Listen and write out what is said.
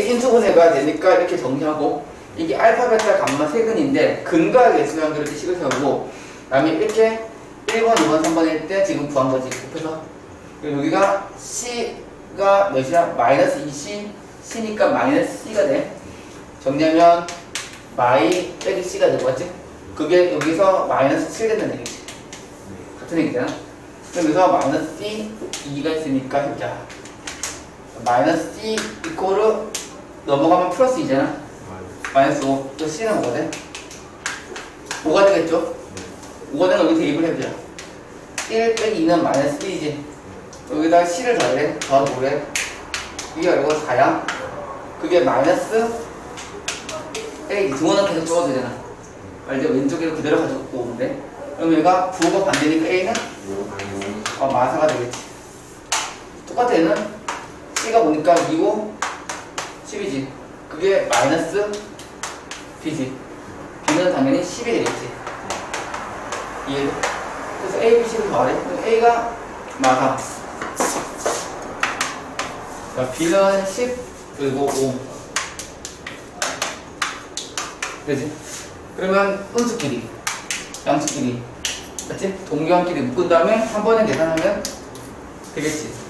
세근에게 인수분 해봐야 되니까 이렇게 정리하고 이게 알파, 베타, 감마 세근인데 근거하게 예수한 그렇게 식을 세우고 그다음에 이렇게 1번, 2번, 3번일 때 지금 구한 거지. 곱해서. 여기가 C가 몇이야? 마이너스 2C C니까 마이너스 C가 돼. 정리하면 마이 빼기 C가 되고 맞지? 그게 여기서 마이너스 7 된다는 얘기지. 같은 얘기잖아. 여기서 마이너스 C 2가 있으니까 해보자. 마이너스 C 이코르 넘어가면 플러스 2잖아 마이너스 5. 또 C는 5거든? 5가 되겠죠? 5가 되면 여기 대입을 해보자. 1 빼기 2는 마이너스 1이지. 여기다 C를 더해. 더하고 그래. 이게 이거 4야. 그게 마이너스 빼기 등원은 계속 적어도 되잖아. 알죠? 왼쪽에 그대로 가지고 오는데. 그럼 얘가 부호가 반대니까 A는 어, 마사가 되겠지. 똑같아 얘는 C가 보니까 2고 10이지. 그게 마이너스 B지. B는 당연히 10이 되겠지. 이해돼? 그래서 A, B, C를 더하래. A가 마사. 자, B는 10, 그리고 5. 그지? 그러면 음수 길이, 양수 길이. 맞지? 길이 묶은 다음에 한 번에 계산하면 되겠지.